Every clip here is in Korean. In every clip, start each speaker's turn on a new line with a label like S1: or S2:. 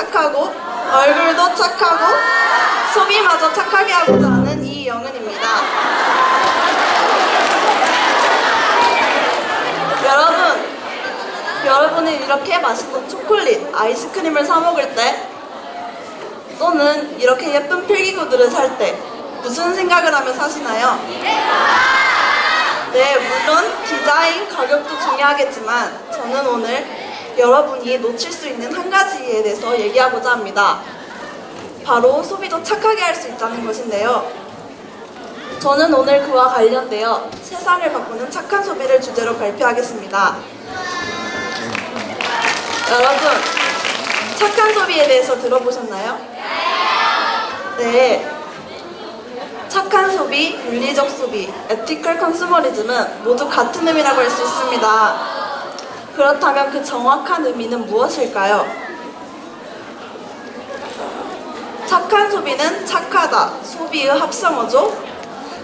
S1: 착하고 얼굴도 착하고 소비마저 착하게 하고자 하는 이영은입니다. 여러분, 여러분이 이렇게 맛있는 초콜릿, 아이스크림을 사 먹을 때 또는 이렇게 예쁜 필기구들을 살 때 무슨 생각을 하며 사시나요? 네, 물론 디자인, 가격도 중요하겠지만 저는 오늘 여러분이 놓칠 수 있는 한 가지에 대해서 얘기하고자 합니다. 바로 소비도 착하게 할 수 있다는 것인데요. 저는 오늘 그와 관련되어 세상을 바꾸는 착한 소비를 주제로 발표하겠습니다. 여러분, 착한 소비에 대해서 들어보셨나요? 네. 착한 소비, 윤리적 소비, 에티컬 컨슈머리즘은 모두 같은 의미라고 할 수 있습니다. 그렇다면 그 정확한 의미는 무엇일까요? 착한 소비는 착하다, 소비의 합성어죠.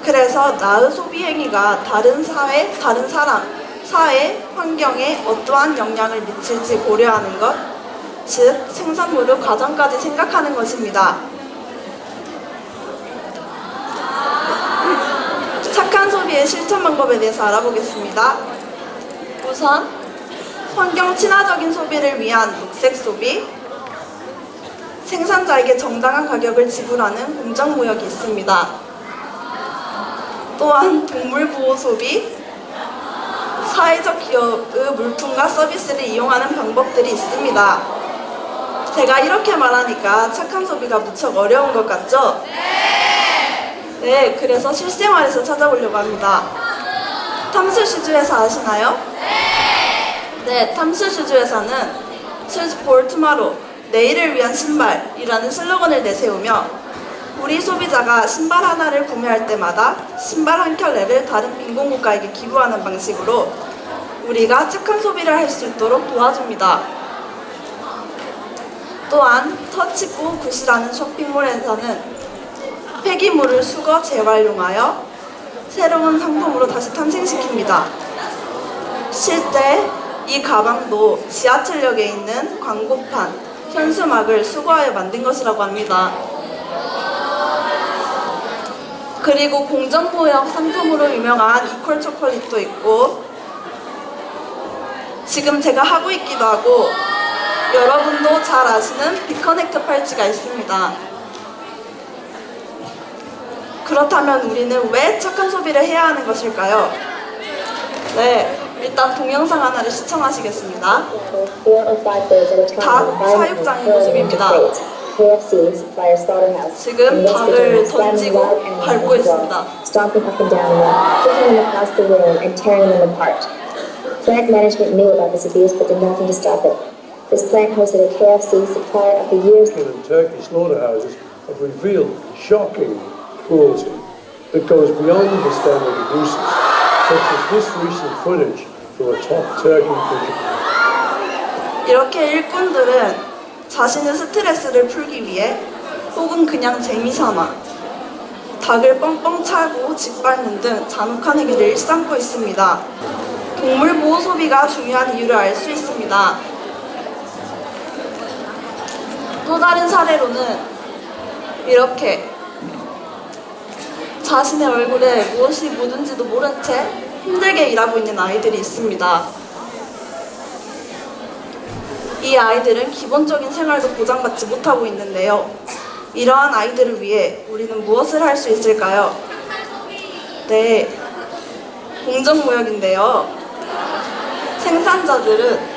S1: 그래서 나의 소비 행위가 다른 사회, 다른 사람, 사회, 환경에 어떠한 영향을 미칠지 고려하는 것, 즉 생산물의 과정까지 생각하는 것입니다. 착한 소비의 실천 방법에 대해서 알아보겠습니다. 우선 환경 친화적인 소비를 위한 녹색 소비, 생산자에게 정당한 가격을 지불하는 공정무역이 있습니다. 또한 동물 보호 소비, 사회적 기업의 물품과 서비스를 이용하는 방법들이 있습니다. 제가 이렇게 말하니까 착한 소비가 무척 어려운 것 같죠? 네, 그래서 실생활에서 찾아보려고 합니다. 탐스슈즈 회사 아시나요? 네, 탐스슈즈 회사는 Shoes for Tomorrow, 내일을 위한 신발이라는 슬로건을 내세우며 우리 소비자가 신발 하나를 구매할 때마다 신발 한 켤레를 다른 빈곤국가에게 기부하는 방식으로 우리가 착한 소비를 할 수 있도록 도와줍니다. 또한 터치고 굿이라는 쇼핑몰에서는 폐기물을 수거 재활용하여 새로운 상품으로 다시 탄생시킵니다. 실제 이 가방도 지하철역에 있는 광고판, 현수막을 수거하여 만든 것이라고 합니다. 그리고 공정무역 상품으로 유명한 이퀄 초콜릿도 있고 지금 제가 하고 있기도 하고 여러분도 잘 아시는 비커넥트 팔찌가 있습니다. 그렇다면 우리는 왜 착한 소비를 해야 하는 것일까요? 네, 일단 동영상 하나를 시청하시겠습니다.
S2: Four or five birds at a time
S1: 닭
S2: violently
S1: 사육장의
S2: hurling into
S1: 모습입니다.
S2: crates. KFC supplier slaughterhouse.
S1: 지금
S2: And this
S1: 닭을
S2: vigilance slamming
S1: 던지고
S2: wild animals
S1: 밟고
S2: on the floor,
S1: 있습니다.
S2: stomping up and down them, kicking them across the room and tearing them apart. Plant management knew about this abuse but did nothing to stop it. This plant hosted a KFC supplier of the year's
S3: and Turkey slaughterhouses have revealed shocking cruelty that goes beyond the standard abuses, Such as this recent footage from a top Turkey pigeon.
S1: 이렇게 일꾼들은 자신의 스트레스를 풀기 위해 혹은 그냥 재미삼아 닭을 뻥뻥 차고 짓밟는 등 잔혹한 행위를 일삼고 있습니다. 동물 보호 소비가 중요한 이유를 알 수 있습니다. 또 다른 사례로는 이렇게 자신의 얼굴에 무엇이 묻은지도 모른 채 힘들게 일하고 있는 아이들이 있습니다. 이 아이들은 기본적인 생활도 보장받지 못하고 있는데요. 이러한 아이들을 위해 우리는 무엇을 할 수 있을까요? 네, 공정무역인데요. 생산자들은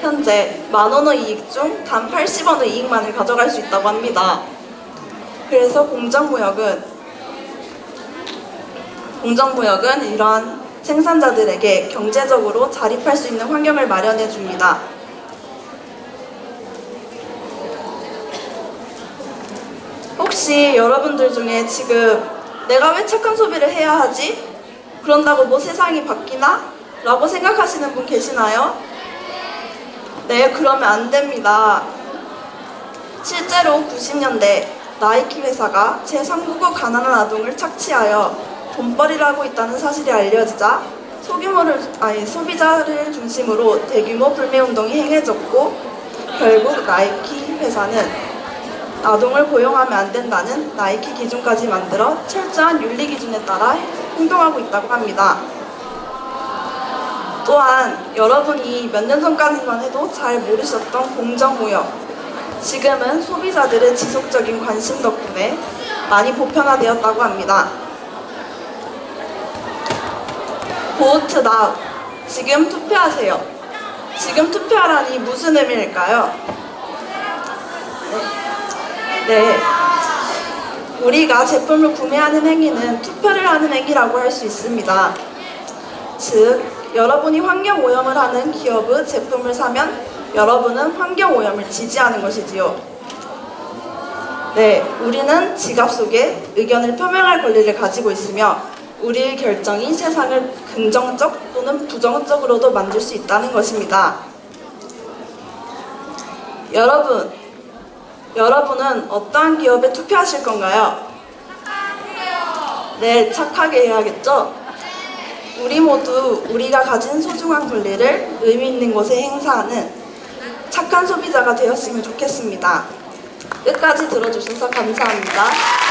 S1: 현재 만 원의 이익 중 단 80원의 이익만을 가져갈 수 있다고 합니다. 그래서 공정무역은 공정무역은 이러한 생산자들에게 경제적으로 자립할 수 있는 환경을 마련해 줍니다. 혹시 여러분들 중에 지금 내가 왜 착한 소비를 해야 하지? 그런다고 뭐 세상이 바뀌나? 라고 생각하시는 분 계시나요? 네, 그러면 안 됩니다. 실제로 90년대 나이키 회사가 제3국어 가난한 아동을 착취하여 돈벌이를 하고 있다는 사실이 알려지자 소규모를 아니 소비자를 중심으로 대규모 불매 운동이 행해졌고 결국 나이키 회사는 아동을 고용하면 안 된다는 나이키 기준까지 만들어 철저한 윤리 기준에 따라 행동하고 있다고 합니다. 또한 여러분이 몇 년 전까지만 해도 잘 모르셨던 공정무역. 지금은 소비자들의 지속적인 관심 덕분에 많이 보편화되었다고 합니다. 보트 나 지금 투표하세요. 지금 투표하라니 무슨 의미일까요? 네. 네. 우리가 제품을 구매하는 행위는 투표를 하는 행위라고 할 수 있습니다. 즉, 여러분이 환경 오염을 하는 기업의 제품을 사면 여러분은 환경 오염을 지지하는 것이지요. 네, 우리는 지갑 속에 의견을 표명할 권리를 가지고 있으며 우리의 결정이 세상을 긍정적 또는 부정적으로도 만들 수 있다는 것입니다. 여러분, 여러분은 어떠한 기업에 투표하실 건가요? 네, 착하게 해야겠죠? 우리 모두 우리가 가진 소중한 권리를 의미 있는 곳에 행사하는 착한 소비자가 되었으면 좋겠습니다. 끝까지 들어주셔서 감사합니다.